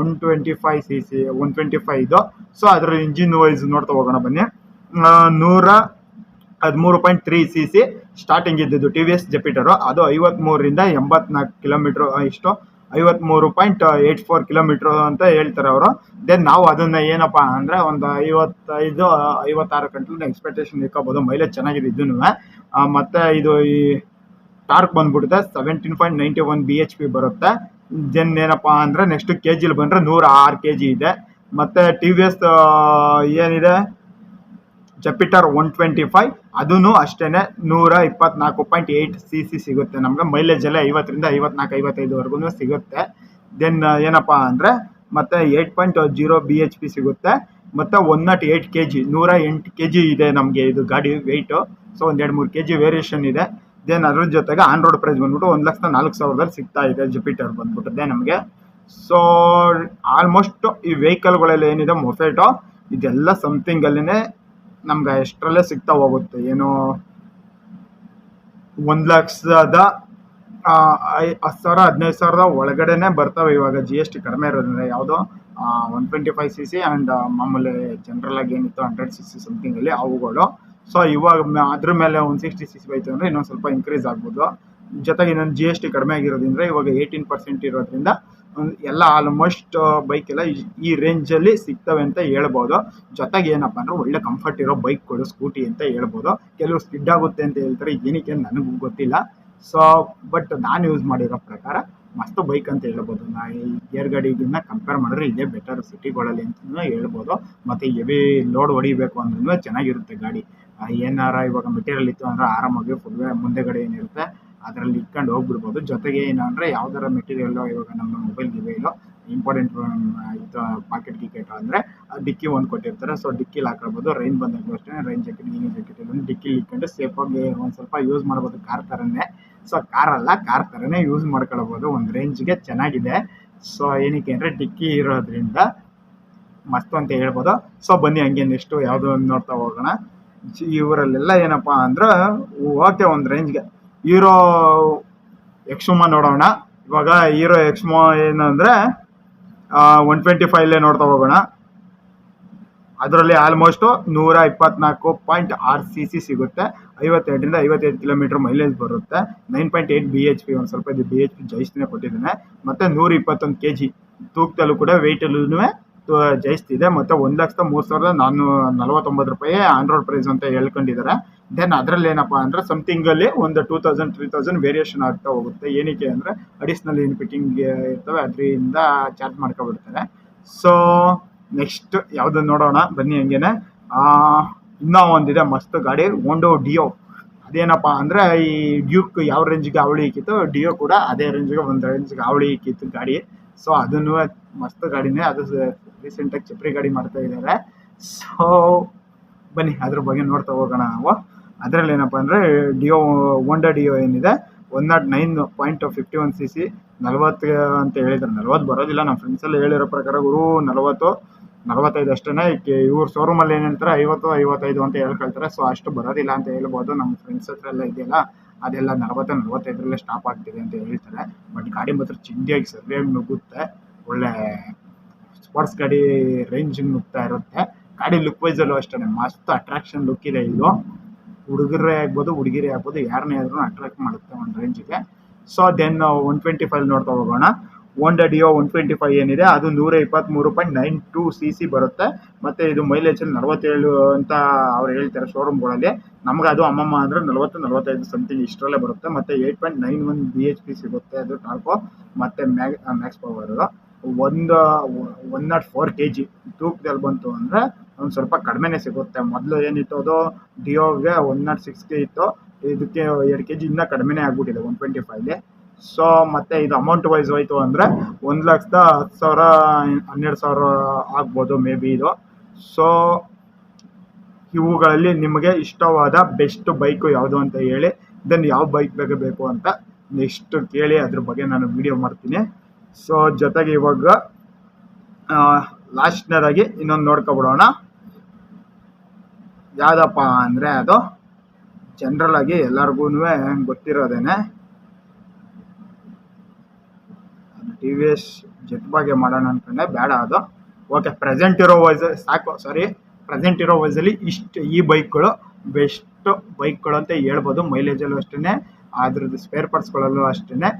one twenty five C C one twenty five ಇದು. ಸೊ ಅದರ ಇಂಜಿನ್ ವೈಸ್ ನೋಡ್ತಾ ಹೋಗೋಣ ಬನ್ನಿ. ನೂರ ಹದಿಮೂರು point three C C starting ಇದ್ದಿದ್ದು ಟಿ ವಿ ಎಸ್ ಜಪಿಟರು ಅದು ಐವತ್ಮೂರರಿಂದ ಎಂಬತ್ನಾಲ್ಕು ಕಿಲೋಮೀಟ್ರ್ ಇಷ್ಟು? ಐವತ್ಮೂರು ಪಾಯಿಂಟ್ ಏಯ್ಟ್ ಫೋರ್ ಕಿಲೋಮೀಟ್ರ್ ಅಂತ ಹೇಳ್ತಾರೆ ಅವರು. ದೆನ್ ನಾವು ಅದನ್ನ ಏನಪ್ಪ ಅಂದರೆ ಒಂದು ಐವತ್ತೈದು ಐವತ್ತಾರು ಗಂಟೆ ಎಕ್ಸ್ಪೆಕ್ಟೇಷನ್ ಇಟ್ಕೋಬೋದು. ಮೈಲೇಜ್ ಚೆನ್ನಾಗಿದೆ ಇದನ್ನು ಮತ್ತು ಇದು ಈ ಟಾರ್ಕ್ ಬಂದ್ಬಿಡುತ್ತೆ. Seventeen point ninety one B H P ಬರುತ್ತೆ. ದೆನ್ ಏನಪ್ಪ ಅಂದರೆ ನೆಕ್ಸ್ಟ್ ಕೆ ಜಿಲಿ ಬಂದರೆ ನೂರ ಆರು ಕೆ ಜಿ ಇದೆ. ಮತ್ತು ಟಿ ವಿ ಎಸ್ ಏನಿದೆ? ಜಪಿಟರ್ ಒನ್ ಟ್ವೆಂಟಿ ಫೈವ್ ಅದೂ ಅಷ್ಟೇ ನೂರ ಇಪ್ಪತ್ನಾಲ್ಕು ಪಾಯಿಂಟ್ ಏಯ್ಟ್ ಸಿ ಸಿ ಸಿಗುತ್ತೆ. ನಮಗೆ ಮೈಲೇಜ್ ಎಲ್ಲ ಐವತ್ತರಿಂದ ಐವತ್ನಾಲ್ಕು, ಐವತ್ತೈದುವರೆಗೂ ಸಿಗುತ್ತೆ. ದೆನ್ ಏನಪ್ಪ ಅಂದರೆ ಮತ್ತು eight point zero B H P ಸಿಗುತ್ತೆ. ಮತ್ತು one not eight K G ನೂರ ಎಂಟು ಕೆ ಜಿ ಇದೆ ನಮಗೆ ಇದು ಗಾಡಿ ವೆಯ್ಟು ಸೊ ಒಂದು ಎರಡು ಮೂರು ಕೆ ಜಿ ವೇರಿಯೇಷನ್ ಇದೆ. ದೆನ್ ಅದ್ರ ಜೊತೆಗೆ ಆನ್ ರೋಡ್ ಪ್ರೈಸ್ ಬಂದ್ಬಿಟ್ಟು ಒಂದು ಲಕ್ಷದ ನಾಲ್ಕು ಸಾವಿರದಲ್ಲಿ ಸಿಗ್ತಾ ಇದೆ ಜುಪಿಟರ್ ಬಂದ್ಬಿಟ್ಟಿದೆ ನಮಗೆ. ಸೊ ಆಲ್ಮೋಸ್ಟ್ ಈ ವೆಹಿಕಲ್ಗಳಲ್ಲಿ ಏನಿದೆ ಮೊಫೆಟೋ ಇದೆಲ್ಲ ಸಮಥಿಂಗ್ ಅಲ್ಲಿನೇ ನಮ್ಗೆ ಎಷ್ಟರಲ್ಲೇ ಸಿಗ್ತಾ ಹೋಗುತ್ತೆ. ಏನು ಒಂದು ಲಕ್ಷದ ಹತ್ತು ಸಾವಿರ, ಹದಿನೈದು ಸಾವಿರದ ಒಳಗಡೆನೆ ಬರ್ತವೆ ಇವಾಗ ಜಿ ಎಸ್ ಟಿ ಕಡಿಮೆ ಇರೋದ್ರಿಂದ. ಯಾವುದೋ one twenty five C C and ಮಾಮೂಲಿ ಜನರಲ್ ಆಗಿ ಏನಿತ್ತು ಹಂಡ್ರೆಡ್ ಸಿ ಸಿ ಸಮಥಿಂಗಲ್ಲಿ ಅವುಗಳು. ಸೊ ಇವಾಗ ಅದ್ರ ಮೇಲೆ ಒಂದು ಸಿಕ್ಸ್ಟಿ ಸಿಕ್ಸ್ ಬೈತು ಅಂದರೆ ಇನ್ನೊಂದು ಸ್ವಲ್ಪ ಇನ್ಕ್ರೀಸ್ ಆಗ್ಬೋದು. ಜೊತೆಗೆ ಇನ್ನೊಂದು ಜಿ ಎಸ್ ಟಿ ಕಡಿಮೆ ಆಗಿರೋದ್ರಿಂದ ಇವಾಗ ಏಯ್ಟೀನ್ ಪರ್ಸೆಂಟ್ ಇರೋದ್ರಿಂದ ಎಲ್ಲ ಆಲ್ಮೋಸ್ಟ್ ಬೈಕ್ ಎಲ್ಲ ಈ- ರೇಂಜಲ್ಲಿ ಸಿಗ್ತವೆ ಅಂತ ಹೇಳ್ಬೋದು. ಜೊತೆಗೆ ಏನಪ್ಪ ಅಂದ್ರೆ ಒಳ್ಳೆ ಕಂಫರ್ಟ್ ಇರೋ ಬೈಕ್ ಕೊಡು ಸ್ಕೂಟಿ ಅಂತ ಹೇಳ್ಬೋದು. ಕೆಲವರು ಸ್ಕಿಡ್ ಆಗುತ್ತೆ ಅಂತ ಹೇಳ್ತಾರೆ, ಏನಕ್ಕೆ ನನಗೂ ಗೊತ್ತಿಲ್ಲ. ಸೊ ಬಟ್ ನಾನು ಯೂಸ್ ಮಾಡಿರೋ ಪ್ರಕಾರ ಮಸ್ತ್ ಬೈಕ್ ಅಂತ ಹೇಳ್ಬೋದು. ನಾ ಈ ಗೇರ್ ಕಂಪೇರ್ ಮಾಡಿದ್ರೆ ಇದೇ ಬೆಟರ್ ಸಿಟಿಗಳಲ್ಲಿ ಅಂತಲೂ ಹೇಳ್ಬೋದು. ಮತ್ತು ಹೆವಿ ಲೋಡ್ ಹೊಡಿಬೇಕು ಅಂದ್ರೂ ಚೆನ್ನಾಗಿರುತ್ತೆ ಗಾಡಿ. ಏನಾರ ಇವಾಗ ಮೆಟೀರಿಯಲ್ ಇತ್ತು ಅಂದರೆ ಆರಾಮಾಗಿ ಫುಲ್ ಮುಂದೆಗಡೆ ಏನಿರುತ್ತೆ, ಅದರಲ್ಲಿ ಇಟ್ಕೊಂಡು ಹೋಗ್ಬಿಡ್ಬೋದು. ಜೊತೆಗೆ ಏನಂದರೆ ಯಾವ್ದಾರ ಮೆಟೀರಿಯಲ್ ಇವಾಗ ನಮ್ಮ ಮೊಬೈಲ್ ಗಿಬೈಲು ಇಂಪಾರ್ಟೆಂಟ್ ಇದು ಪಾಕೆಟ್ ಟಿಕೆಟ್ ಅಂದರೆ ಡಿಕ್ಕಿ ಒಂದು ಕೊಟ್ಟಿರ್ತಾರೆ. ಸೊ ಡಿಕ್ಕಿಲಿ ಹಾಕೊಳ್ಬೋದು ರೈನ್ ಬಂದಾಗಲೂ ಅಷ್ಟೇ ರೈನ್ ಜಾಕೆಟ್ ಈ ಜಾಕೆಟ್ ಎಲ್ಲ ಡಿಕ್ಕಿಲಿ ಇಟ್ಕೊಂಡು ಆಗಿ ಒಂದು ಸ್ವಲ್ಪ ಯೂಸ್ ಮಾಡ್ಬೋದು. ಕಾರ್ ಥರನೇ ಸೊ ಕಾರಲ್ಲ ಕಾರ್ ಥರನೇ ಯೂಸ್ ಮಾಡ್ಕೊಳ್ಬೋದು. ಒಂದು ರೇಂಜ್ಗೆ ಚೆನ್ನಾಗಿದೆ. ಸೊ ಏನಕ್ಕೆ ಅಂದರೆ ಡಿಕ್ಕಿ ಇರೋದ್ರಿಂದ ಮಸ್ತ್ ಅಂತ ಹೇಳ್ಬೋದು. ಸೊ ಬನ್ನಿ ಹಂಗೆ ನೆಕ್ಸ್ಟು ಯಾವುದೋ ಒಂದು ನೋಡ್ತಾ ಹೋಗೋಣ. ಇವರಲ್ಲೆಲ್ಲ ಏನಪ್ಪ ಅಂದ್ರೆ ಓಕೆ ಒಂದು ರೇಂಜ್ಗೆ ಹೀರೋ ಎಕ್ಸುಮ ನೋಡೋಣ. ಇವಾಗ ಹೀರೋ ಎಕ್ಸ್ಮೋ ಏನಂದರೆ ಒನ್ ಟ್ವೆಂಟಿ ಫೈವ್ಲೇ ನೋಡ್ತಾ ಹೋಗೋಣ. ಅದರಲ್ಲಿ ಆಲ್ಮೋಸ್ಟು ನೂರ ಇಪ್ಪತ್ನಾಲ್ಕು ಪಾಯಿಂಟ್ ಆರ್ ಸಿ ಸಿ ಸಿಗುತ್ತೆ. ಐವತ್ತೆರಡರಿಂದ ಐವತ್ತೈದು ಕಿಲೋಮೀಟರ್ ಮೈಲೇಜ್ ಬರುತ್ತೆ. Nine point eight B H P ಒಂದು ಸ್ವಲ್ಪ ಇದು ಬಿ ಎಚ್ ಪಿ ಜಾಸ್ತಿನೇ ಕೊಟ್ಟಿದ್ದಾನೆ. ಮತ್ತು ನೂರ ಇಪ್ಪತ್ತೊಂದು ಕೆ ಜಿ ತೂಕದಲ್ಲೂ ಕೂಡ ವೆಯ್ಟಲ್ಲೂ ಜಾಸ್ತಿ ಇದೆ, ಮತ್ತು ಒಂದು ಲಕ್ಷದ ಮೂರು ಸಾವಿರದ ನಾನ್ನೂರ ನಲವತ್ತೊಂಬತ್ತು ರೂಪಾಯಿ ಆನ್ ರೋಡ್ ಪ್ರೈಸ್ ಅಂತ ಹೇಳ್ಕೊಂಡಿದ್ದಾರೆ. ದೆನ್ ಅದರಲ್ಲಿ ಏನಪ್ಪ ಅಂದರೆ ಸಮಥಿಂಗಲ್ಲಿ ಒಂದು two thousand three thousand variation ಆಗ್ತಾ ಹೋಗುತ್ತೆ. ಏನಕ್ಕೆ ಅಂದರೆ ಅಡಿಷ್ನಲ್ ಏನು ಫಿಟ್ಟಿಂಗ್ ಇರ್ತವೆ, ಅದರಿಂದ ಚಾರ್ಜ್ ಮಾಡ್ಕೊಬಿಡ್ತಾರೆ. ಸೊ ನೆಕ್ಸ್ಟ್ ಯಾವುದು ನೋಡೋಣ, ಬನ್ನಿ ಹಂಗೇನೆ. ಇನ್ನೂ ಒಂದಿದೆ, ಮಸ್ತ್ ಗಾಡಿ ಓಂಡೋ ಡಿಯೋ ಅದೇನಪ್ಪ ಅಂದರೆ ಈ ಡ್ಯೂಕ್ ಯಾವ ರೇಂಜ್ಗೆ ಅವಳಿ ಇಕ್ಕಿತ್ತು ಡಿಯೋ ಕೂಡ ಅದೇ ರೇಂಜ್ಗೆ ಒಂದು ರೇಂಜ್ಗೆ ಅವಳಿ ಇಕ್ಕಿತ್ತು ಗಾಡಿ. ಸೊ ಅದನ್ನು ಮಸ್ತ್ ಗಾಡಿನೇ ಅದು ರೀಸೆಂಟಾಗಿ ಚಪ್ರಿ ಗಾಡಿ ಮಾಡ್ತಾ ಇದ್ದಾರೆ. ಸೊ ಬನ್ನಿ, ಅದ್ರ ಬಗ್ಗೆ ನೋಡ್ತಾ ಹೋಗೋಣ ನಾವು. ಅದರಲ್ಲಿ ಏನಪ್ಪ ಅಂದರೆ ಡಿಯೋ ಹೋಂಡಾ ಡಿಯೋ ಏನಿದೆ? One not nine point fifty one C C ನಲ್ವತ್ತು ಅಂತ ಹೇಳಿದ್ರು. ನಲ್ವತ್ತು ಬರೋದಿಲ್ಲ. ನಮ್ಮ ಫ್ರೆಂಡ್ಸಲ್ಲಿ ಹೇಳಿರೋ ಪ್ರಕಾರ ಗುರು ನಲ್ವತ್ತು, ನಲವತ್ತೈದು ಅಷ್ಟೇ ಇವ್ರ ಶೋರೂಮಲ್ಲಿ ಏನು ಹೇಳ್ತಾರೆ? ಐವತ್ತು, ಐವತ್ತೈದು ಅಂತ ಹೇಳ್ಕೊಳ್ತಾರೆ. ಸೊ ಅಷ್ಟು ಬರೋದಿಲ್ಲ ಅಂತ ಹೇಳ್ಬೋದು. ನಮ್ಮ ಫ್ರೆಂಡ್ಸ್ ಹತ್ರ ಎಲ್ಲ ಇದೆಯಲ್ಲ, ಅದೆಲ್ಲ ನಲವತ್ತು, ನಲವತ್ತೈದರಲ್ಲೇ ಸ್ಟಾಪ್ ಆಗ್ತಿದೆ ಅಂತ ಹೇಳ್ತಾರೆ. ಬಟ್ ಗಾಡಿ ಮಾತ್ರ ಚಿಂದಿಯಾಗಿ ಸರಿಯಾಗಿ ನುಗ್ಗುತ್ತೆ. ಸ್ಪೋರ್ಟ್ಸ್ ಗಾಡಿ ರೇಂಜಿಂಗ್ ನುಗ್ತಾ ಇರುತ್ತೆ. ಗಾಡಿ ಲುಕ್ ವೈಸಲ್ಲೂ ಅಷ್ಟೇ ಮಸ್ತ್ ಅಟ್ರಾಕ್ಷನ್ ಲುಕ್ ಇದೆ ಇದು. ಹುಡುಗರೇ ಆಗ್ಬೋದು ಹುಡುಗಿರೇ ಆಗ್ಬೋದು ಯಾರನ್ನೇ ಆದ್ರೂ ಅಟ್ರಾಕ್ಟ್ ಮಾಡುತ್ತೆ ಒಂದು ರೇಂಜಿಗೆ so then one twenty five ನೋಡ್ತಾ ಹೋಗೋಣ. Honda Dio one twenty five ಏನಿದೆ, ಅದು ನೂರ ಇಪ್ಪತ್ತ್ಮೂರು point nine two C C ಬರುತ್ತೆ. ಮತ್ತು ಇದು ಮೈಲೇಜಲ್ಲಿ ನಲವತ್ತೇಳು ಅಂತ ಅವ್ರು ಹೇಳ್ತಾರೆ ಶೋರೂಮ್ಗಳಲ್ಲಿ ನಮ್ಗೆ ಅದು ಅಮ್ಮಮ್ಮ ಅಂದರೆ ನಲವತ್ತು ನಲವತ್ತೈದು ಸಮಥಿಂಗ್ ಇಷ್ಟರಲ್ಲೇ ಬರುತ್ತೆ. ಮತ್ತು eight point nine one B H P ಸಿಗುತ್ತೆ, ಅದು ಟಾರ್ಪೋ ಮತ್ತು ಮ್ಯಾಗ್ ಮ್ಯಾಕ್ಸ್ ಪವರ್ ಒಂದು one not four K G ತೂಕದಲ್ಲಿ ಬಂತು ಅಂದರೆ ಒಂದು ಸ್ವಲ್ಪ ಕಡಿಮೆನೇ ಸಿಗುತ್ತೆ. ಮೊದಲು ಏನಿತ್ತು ಅದು ಡಿಯೋಗೆ ಒನ್ ನಾಟ್ ಸಿಕ್ಸ್ ಕೆ ಇತ್ತು. ಇದಕ್ಕೆ ಎರಡು ಕೆ ಜಿ ಇನ್ನೂ ಕಡಿಮೆನೇ ಆಗ್ಬಿಟ್ಟಿದೆ ಒನ್ ಟ್ವೆಂಟಿ ಫೈವ್ಲಿ ಸೊ ಮತ್ತು ಇದು ಅಮೌಂಟ್ ವೈಸ್ ಹೋಯ್ತು ಅಂದರೆ ಒಂದು ಲಕ್ಷದ ಹತ್ತು ಸಾವಿರ, ಹನ್ನೆರಡು ಸಾವಿರ ಆಗ್ಬೋದು ಮೇ ಬಿ ಇದು. ಸೊ ಇವುಗಳಲ್ಲಿ ನಿಮಗೆ ಇಷ್ಟವಾದ ಬೆಸ್ಟ್ ಬೈಕು ಯಾವುದು ಅಂತ ಹೇಳಿ ದೆನ್ ಯಾವ ಬೈಕ್ ಬೇಗ ಬೇಕು ಅಂತ ನೆಕ್ಸ್ಟ್ ಕೇಳಿ ಅದ್ರ ಬಗ್ಗೆ ನಾನು ವಿಡಿಯೋ ಮಾಡ್ತೀನಿ. ಸೊ ಜೊತೆಗೆ ಇವಾಗ ಲಾಸ್ಟ್ನೇದಾಗಿ ಇನ್ನೊಂದು ನೋಡ್ಕೊಬಿಡೋಣ. ಯಾವುದಪ್ಪ ಅಂದರೆ ಅದು ಜನರಲ್ ಆಗಿ ಎಲ್ಲರಿಗೂ ಗೊತ್ತಿರೋದೇನೆ. ಟಿ ವಿ ಎಸ್ ಜೆಟ್ ಬಗ್ಗೆ ಮಾಡೋಣ ಅನ್ಕೊಂಡೆ, ಬೇಡ ಅದು. ಓಕೆ ಪ್ರೆಸೆಂಟ್ ಇರೋ ವೈಸ್ ಸಾಕು ಸಾರಿ ಪ್ರೆಸೆಂಟ್ ಇರೋ ವೈಸಲ್ಲಿ ಇಷ್ಟು ಈ ಬೈಕ್ಗಳು ಬೆಸ್ಟ್ ಬೈಕ್ಗಳು ಅಂತ ಹೇಳ್ಬೋದು ಮೈಲೇಜಲ್ಲೂ ಅಷ್ಟೇ ಅದ್ರದ್ದು ಸ್ಪೇರ್ ಪಾರ್ಟ್ಸ್ಗಳಲ್ಲೂ ಅಷ್ಟೇ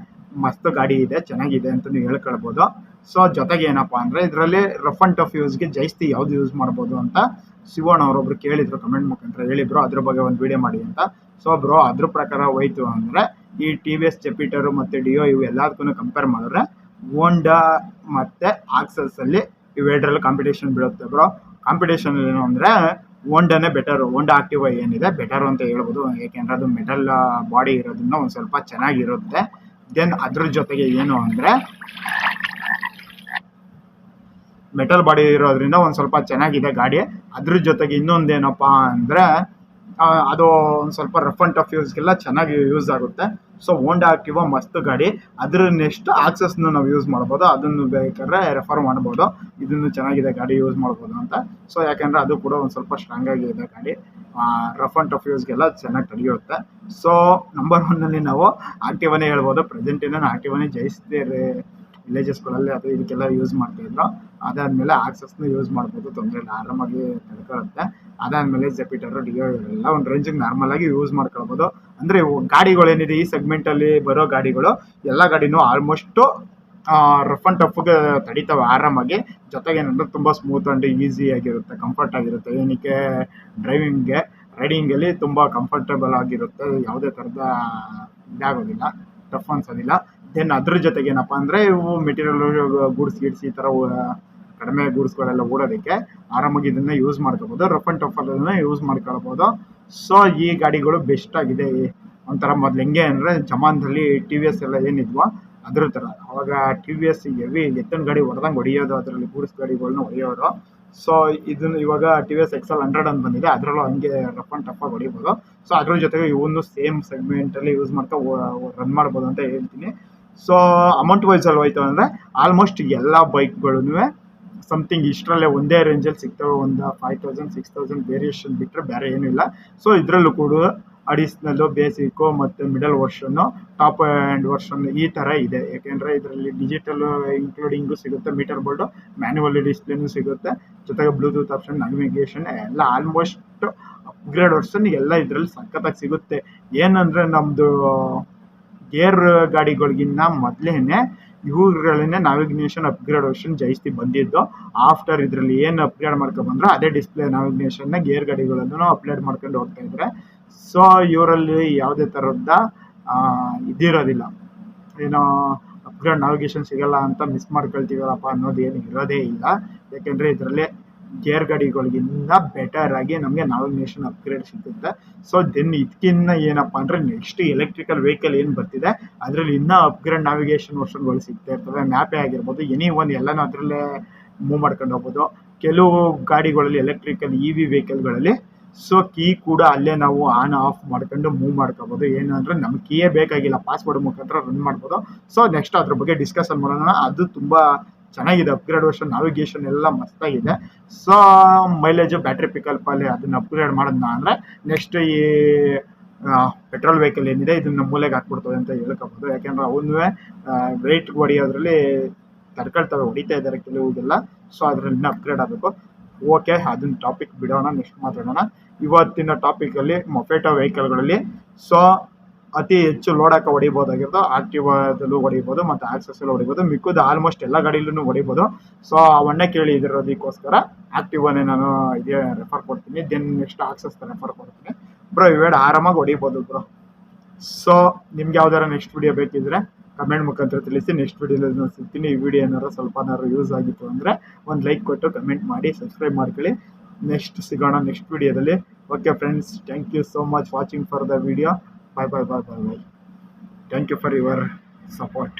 ಮಸ್ತ್ ಗಾಡಿ ಇದೆ, ಚೆನ್ನಾಗಿದೆ ಅಂತ ನೀವು ಹೇಳ್ಕೊಳ್ಬೋದು. ಸೊ ಜೊತೆಗೆ ಏನಪ್ಪ ಅಂದರೆ ಇದರಲ್ಲಿ ರಫ್ ಅಂಡ್ ಟಫ್ ಯೂಸ್ಗೆ ಜಾಸ್ತಿ ಯಾವ್ದು ಯೂಸ್ ಮಾಡ್ಬೋದು ಅಂತ ಶಿವಣ್ಣ ಅವರೊಬ್ರು ಕೇಳಿದ್ರು ಕಮೆಂಟ್ ಮುಖಾಂತರ ಹೇಳಿದ್ರು. ಅದ್ರ ಬಗ್ಗೆ ಒಂದು ವಿಡಿಯೋ ಮಾಡಿ ಅಂತ. ಸೊ ಬ್ರೋ ಅದ್ರ ಪ್ರಕಾರ ಹೋಯ್ತು ಅಂದರೆ ಈ ಟಿ ವಿ ಎಸ್ ಜೆಪಿಟರು ಮತ್ತು ಡಿಯೋ ಇವು ಎಲ್ಲದಕ್ಕೂ ಕಂಪೇರ್ ಮಾಡಿದ್ರೆ ಓಂಡಾ ಮತ್ತು ಆಕ್ಸಸ್ಸಲ್ಲಿ ಇವೆರಡರಲ್ಲಿ ಕಾಂಪಿಟೇಷನ್ ಬೀಳುತ್ತೆ ಬ್ರೋ ಕಾಂಪಿಟೇಷನ್ ಏನು ಅಂದರೆ ಓಂಡಾನೇ ಬೆಟರು ಓಂಡಾ ಆಕ್ಟಿವ್ ಏನಿದೆ ಬೆಟರು ಅಂತ ಹೇಳ್ಬೋದು. ಯಾಕೆಂದ್ರೆ ಅದು ಮೆಟಲ್ ಬಾಡಿ ಇರೋದನ್ನ ಒಂದು ಸ್ವಲ್ಪ ಚೆನ್ನಾಗಿರುತ್ತೆ. ದೆನ್ ಅದ್ರ ಜೊತೆಗೆ ಏನು ಅಂದರೆ ಮೆಟಲ್ ಬಾಡಿ ಇರೋದ್ರಿಂದ ಒಂದು ಸ್ವಲ್ಪ ಚೆನ್ನಾಗಿದೆ ಗಾಡಿ. ಅದ್ರ ಜೊತೆಗೆ ಇನ್ನೊಂದೇನಪ್ಪ ಅಂದರೆ ಅದು ಒಂದು ಸ್ವಲ್ಪ ರಫ್ ಅಂಡ್ ಟಫ್ ಯೂಸ್ಗೆಲ್ಲ ಚೆನ್ನಾಗಿ ಯೂಸ್ ಆಗುತ್ತೆ. ಸೊ ಹೋಂಡಾ ಆಕ್ಟಿವಾ ಮಸ್ತ್ ಗಾಡಿ. ಅದ್ರ ನೆಕ್ಸ್ಟ್ ಆಕ್ಸಸ್ನ ನಾವು ಯೂಸ್ ಮಾಡ್ಬೋದು. ಅದನ್ನು ಬೇಕಾದ್ರೆ ರೆಫರ್ ಮಾಡ್ಬೋದು. ಇದನ್ನು ಚೆನ್ನಾಗಿದೆ ಗಾಡಿ ಯೂಸ್ ಮಾಡ್ಬೋದು ಅಂತ. ಸೊ ಯಾಕೆಂದರೆ ಅದು ಕೂಡ ಒಂದು ಸ್ವಲ್ಪ ಸ್ಟ್ರಾಂಗ್ ಆಗಿದೆ ಗಾಡಿ. ರಫ್ ಅಂಡ್ ಟಫ್ ಯೂಸ್ಗೆಲ್ಲ ಚೆನ್ನಾಗಿ ತಡೆಯುತ್ತೆ. ಸೊ ನಂಬರ್ ಒನ್ನಲ್ಲಿ ನಾವು ಆಕ್ಟಿವನೇ ಹೇಳ್ಬೋದು. ಪ್ರೆಸೆಂಟಿನ ಆಕ್ಟಿವನೇ ಜಯಿಸ್ತೀರಿ. ವಿಲೇಜಸ್ಗಳಲ್ಲಿ ಅದು ಇದಕ್ಕೆಲ್ಲ ಯೂಸ್ ಮಾಡ್ತಾಯಿದ್ರು ಅದಾದಮೇಲೆ ಆಕ್ಸಸ್ನ ಯೂಸ್ ಮಾಡ್ಬೋದು, ತೊಂದರೆ ಇಲ್ಲ. ಆರಾಮಾಗಿ ತಡ್ಕೊಳ್ಳುತ್ತೆ ಅದಾದಮೇಲೆ ಜೆಪಿಟರು ಡಿಯೋ ಎಲ್ಲ ಒಂದು ರೇಂಜಿಗೆ ನಾರ್ಮಲಾಗಿ ಯೂಸ್ ಮಾಡ್ಕೊಳ್ಬೋದು. ಅಂದರೆ ಗಾಡಿಗಳೇನಿದೆ, ಈ ಸೆಗ್ಮೆಂಟಲ್ಲಿ ಬರೋ ಗಾಡಿಗಳು, ಎಲ್ಲ ಗಾಡಿನೂ ಆಲ್ಮೋಸ್ಟು ರಫ್ ಆ್ಯಂಡ್ ಟಫ್ಗೆ ತಡಿತಾವೆ ಆರಾಮಾಗಿ. ಜೊತೆಗೆ ಏನಂದ್ರೆ ತುಂಬ ಸ್ಮೂತ್ ಆ್ಯಂಡ್ ಈಸಿ ಆಗಿರುತ್ತೆ ಕಂಫರ್ಟ್ ಆಗಿರುತ್ತೆ. ಏನಕ್ಕೆ? ಡ್ರೈವಿಂಗ್ಗೆ ರೈಡಿಂಗಲ್ಲಿ ತುಂಬ ಕಂಫರ್ಟಬಲ್ ಆಗಿರುತ್ತೆ. ಯಾವುದೇ ಥರದ ಇದಾಗೋದಿಲ್ಲ. ಟಫ್ ಅನ್ಸೋದಿಲ್ಲ ದೆನ್ ಅದ್ರ ಜೊತೆಗೆ ಏನಪ್ಪ ಅಂದರೆ ಇವು ಮೆಟೀರಿಯಲ್ ಗೂಡ್ಸ್, ಗಿಡ್ಸ್ ಈ ಥರ ಕಡಿಮೆ ಗೂಡ್ಸ್ಗಳೆಲ್ಲ ಓಡೋದಕ್ಕೆ ಆರಾಮಾಗಿ ಇದನ್ನು ಯೂಸ್ ಮಾಡ್ಕೋಬೋದು ರಫ್ ಆ್ಯಂಡ್ ಟಫ್ ಅದನ್ನು ಯೂಸ್ ಮಾಡ್ಕೊಳ್ಬೋದು. ಸೊ ಈ ಗಾಡಿಗಳು ಬೆಸ್ಟ್ ಆಗಿದೆ. ಒಂಥರ ಮೊದಲು ಹೆಂಗೆ ಅಂದರೆ ಜಮಾನದಲ್ಲಿ ಟಿ ವಿ ಎಸ್ ಎಲ್ಲ ಏನಿದ್ವೋ ಅದ್ರ ಥರ. ಅವಾಗ ಟಿ ವಿ ಎಸ್ ಹೆವಿ ಎತ್ತಿನ ಗಾಡಿ ಹೊಡೆದಂಗೆ ಹೊಡೆಯೋದು, ಅದರಲ್ಲಿ ಗೂಡ್ಸ್ ಗಾಡಿಗಳನ್ನ ಹೊಡೆಯೋರು ಸೊ ಇದನ್ನು ಇವಾಗ T V S XL hundred ಅಂತ ಬಂದಿದೆ, ಅದರಲ್ಲೂ ಹಂಗೆ ರಫ್ ಆ್ಯಂಡ್ ಟಫಾಗಿ ಹೊಡಿಬೋದು. ಸೊ ಅದ್ರ ಜೊತೆಗೆ ಇವನ್ನೂ ಸೇಮ್ ಸೆಗ್ಮೆಂಟಲ್ಲಿ ಯೂಸ್ ಮಾಡ್ತಾ ರನ್ ಮಾಡ್ಬೋದು ಅಂತ ಹೇಳ್ತೀನಿ. ಸೊ ಅಮೌಂಟ್ ವೈಸಲ್ಲಿ ಹೋಯ್ತು ಅಂದರೆ ಆಲ್ಮೋಸ್ಟ್ ಎಲ್ಲ ಬೈಕ್ಗಳೂ ಸಮಥಿಂಗ್ ಇಷ್ಟರಲ್ಲೇ ಒಂದೇ ರೇಂಜಲ್ಲಿ ಸಿಗ್ತವೆ, ಒಂದು five thousand six thousand variation ಬಿಟ್ಟರೆ ಬೇರೆ ಏನೂ ಇಲ್ಲ. ಸೊ ಇದರಲ್ಲೂ ಕೂಡ ಅಡಿಷ್ನಲ್ಲು ಬೇಸಿಕ್ಕು ಮತ್ತು middle version top and version ಈ ಥರ ಇದೆ. ಯಾಕೆಂದರೆ ಇದರಲ್ಲಿ ಡಿಜಿಟಲ್ ಇನ್ಕ್ಲೂಡಿಂಗು ಸಿಗುತ್ತೆ ಮೀಟರ್ ಬೋರ್ಡು ಮ್ಯಾನ್ಯುವಲ್ ಡಿಸ್ಪ್ಲೇನೂ ಸಿಗುತ್ತೆ. ಜೊತೆಗೆ ಬ್ಲೂಟೂತ್ ಆಪ್ಷನ್ ನ್ಯಾವಿಗೇಷನ್ ಎಲ್ಲ ಆಲ್ಮೋಸ್ಟ್ ಅಪ್ಗ್ರೇಡ್ ವರ್ಷನ್ ಎಲ್ಲ ಇದರಲ್ಲಿ ಸಖತ್ತಾಗಿ ಸಿಗುತ್ತೆ. ಏನಂದರೆ ನಮ್ಮದು ಗೇರ್ ಗಾಡಿಗಳಿಗಿನ್ನ ಮೊದಲೇನೆ ಇವುಗಳನ್ನೇ ನಾವಿಗ್ನೇಷನ್ ಅಪ್ಗ್ರೇಡ್ ವರ್ಷನ್ ಜಾಸ್ತಿ ಬಂದಿದ್ದು ಆಫ್ಟರ್ ಇದರಲ್ಲಿ ಏನು ಅಪ್ಗ್ರೇಡ್ ಮಾಡ್ಕೊಂಡು ಬಂದ್ರೆ ಅದೇ ಡಿಸ್ಪ್ಲೇ ನಾವಿಗ್ನೇಷನ್ನ ಗೇರ್ ಗಾಡಿಗಳನ್ನು ಅಪ್ಗ್ರೇಡ್ ಮಾಡ್ಕೊಂಡು ಹೋಗ್ತಾ ಇದ್ದಾರೆ ಸೊ ಇವರಲ್ಲಿ ಯಾವುದೇ ಥರದ ಇದಿರೋದಿಲ್ಲ. ಏನೋ ಅಪ್ಗ್ರೇಡ್ ನಾವಿಗೇಷನ್ ಸಿಗಲ್ಲ ಅಂತ ಮಿಸ್ ಮಾಡ್ಕೊಳ್ತೀವಲ್ಲಪ್ಪ ಅನ್ನೋದು ಏನು ಇರೋದೇ ಇಲ್ಲ. ಯಾಕೆಂದರೆ ಇದರಲ್ಲಿ ಗೇರ್ ಗಾಡಿಗಳಿಗಿಂತ ಬೆಟರ್ ಆಗಿ ನಮಗೆ ನಾವಿಗೇಷನ್ ಅಪ್ಗ್ರೇಡ್ ಸಿಗುತ್ತೆ. ಸೊ ದೆನ್ ಇದಕ್ಕಿನ್ನ ಏನಪ್ಪ ಅಂದರೆ ನೆಕ್ಸ್ಟ್ ಎಲೆಕ್ಟ್ರಿಕಲ್ ವೆಹಿಕಲ್ ಏನು ಬರ್ತಿದೆ, ಅದರಲ್ಲಿ ಇನ್ನೂ ಅಪ್ಗ್ರೇಡ್ ನಾವಿಗೇಷನ್ ವರ್ಷನ್ಗಳು ಸಿಗ್ತಾ ಇರ್ತವೆ. ಮ್ಯಾಪೇ ಆಗಿರ್ಬೋದು ಎನಿ ಒನ್ ಎಲ್ಲನೂ ಅದರಲ್ಲೇ ಮೂವ್ ಮಾಡ್ಕೊಂಡು ಹೋಗ್ಬೋದು. ಕೆಲವು ಗಾಡಿಗಳಲ್ಲಿ ಎಲೆಕ್ಟ್ರಿಕಲ್ ಇ ವಿ ವೆಹಿಕಲ್ಗಳಲ್ಲಿ ಸೊ ಕೀ ಕೂಡ ಅಲ್ಲೇ ನಾವು ಆನ್ ಆಫ್ ಮಾಡ್ಕೊಂಡು ಮೂವ್ ಮಾಡ್ಕೋಬೋದು. ಅಂದರೆ ನಮ್ಗೆ ಕೀಯೇ ಬೇಕಾಗಿಲ್ಲ ಪಾಸ್ವರ್ಡ್ ಮುಖಾಂತರ ರನ್ ಮಾಡ್ಬೋದು. ಸೊ ನೆಕ್ಸ್ಟ್ ಅದ್ರ ಬಗ್ಗೆ ಡಿಸ್ಕಷನ್ ಮಾಡೋಣ. ಅದು ತುಂಬ ಚೆನ್ನಾಗಿದೆ ಅಪ್ಗ್ರೇಡ್ ವರ್ಷನ್ ನಾವಿಗೇಷನ್ ಎಲ್ಲ ಮಸ್ತಾಗಿದೆ. ಸೊ ಮೈಲೇಜು ಬ್ಯಾಟ್ರಿ ಪಿಕಪ್ ಅಲ್ಲಿ ಅದನ್ನ ಅಪ್ಗ್ರೇಡ್ ಮಾಡೋದನ್ನ ಅಂದ್ರೆ ನೆಕ್ಸ್ಟ್ ಈ ಪೆಟ್ರೋಲ್ ವೆಹಿಕಲ್ ಏನಿದೆ ಇದನ್ನ ಮೂಲೆಗೆ ಹಾಕ್ಬಿಡ್ತವೆ ಅಂತ ಹೇಳ್ಕೊಬೋದು. ಯಾಕೆಂದ್ರೆ ಅವನು ವೆಯ್ಟ್ ಹೊಡಿಯೋದ್ರಲ್ಲಿ ತಡ್ಕೊಳ್ತವೆ, ಹೊಡಿತಾ ಇದ್ದಾರೆ ಕೆಲವುಗೆಲ್ಲ ಸೊ ಅದರಲ್ಲಿ ಇನ್ನೂ ಅಪ್ಗ್ರೇಡ್ ಆಗಬೇಕು. ಓಕೆ ಅದನ್ನ ಟಾಪಿಕ್ ಬಿಡೋಣ ನೆಕ್ಸ್ಟ್ ಮಾತಾಡೋಣ. ಇವತ್ತಿನ ಟಾಪಿಕಲ್ಲಿ ಮೊಪೇಟೋ ವೆಹಿಕಲ್ಗಳಲ್ಲಿ ಸೊ ಅತಿ ಹೆಚ್ಚು ಲೋಡಕ್ಕೆ ಹೊಡಿಬೋದಾಗಿರೋದು ಆಕ್ಟಿವಾದಲ್ಲೂ ಹೊಡಿಬೋದು ಮತ್ತು ಆಕ್ಸಸ್ಸಲ್ಲೂ ಹೊಡಿಬೋದು. ಮಿಕ್ಕಿದ ಆಲ್ಮೋಸ್ಟ್ ಎಲ್ಲ ಗಾಡಿಲೂ ಹೊಡಿಬೋದು. ಸೊ ಅವನ್ನೇ ಕೇಳಿ ಇದಿರೋದಕ್ಕೋಸ್ಕರ ಆಕ್ಟಿವಾನೇ ನಾನು ಇದೇ ರೆಫರ್ ಕೊಡ್ತೀನಿ. ದೆನ್ ನೆಕ್ಸ್ಟ್ ಆಕ್ಸಸ್ ರೆಫರ್ ಕೊಡ್ತೀನಿ. ಬ್ರೋ ಇವೆರಡು ಆರಾಮಾಗಿ ಹೊಡಿಬೋದು ಬ್ರೋ ಸೊ ನಿಮ್ಗೆ ಯಾವ್ದಾರ ನೆಕ್ಸ್ಟ್ ವಿಡಿಯೋ ಬೇಕಿದ್ರೆ ಕಮೆಂಟ್ ಮುಖಾಂತರ ತಿಳಿಸಿ. ನೆಕ್ಸ್ಟ್ ವಿಡಿಯೋದಲ್ಲಿ ಸಿಗ್ತೀನಿ. ಈ ವಿಡಿಯೋ ಏನಾರು ಏನಾದ್ರು ಯೂಸ್ ಆಗಿತ್ತು ಅಂದರೆ ಒಂದು ಲೈಕ್ ಕೊಟ್ಟು ಕಮೆಂಟ್ ಮಾಡಿ ಸಬ್ಸ್ಕ್ರೈಬ್ ಮಾಡ್ಕೊಳ್ಳಿ. ನೆಕ್ಸ್ಟ್ ಸಿಗೋಣ ನೆಕ್ಸ್ಟ್ ವಿಡಿಯೋದಲ್ಲಿ okay friends thank you so much watching for the video Bye bye bye bye bye. Thank you for your support.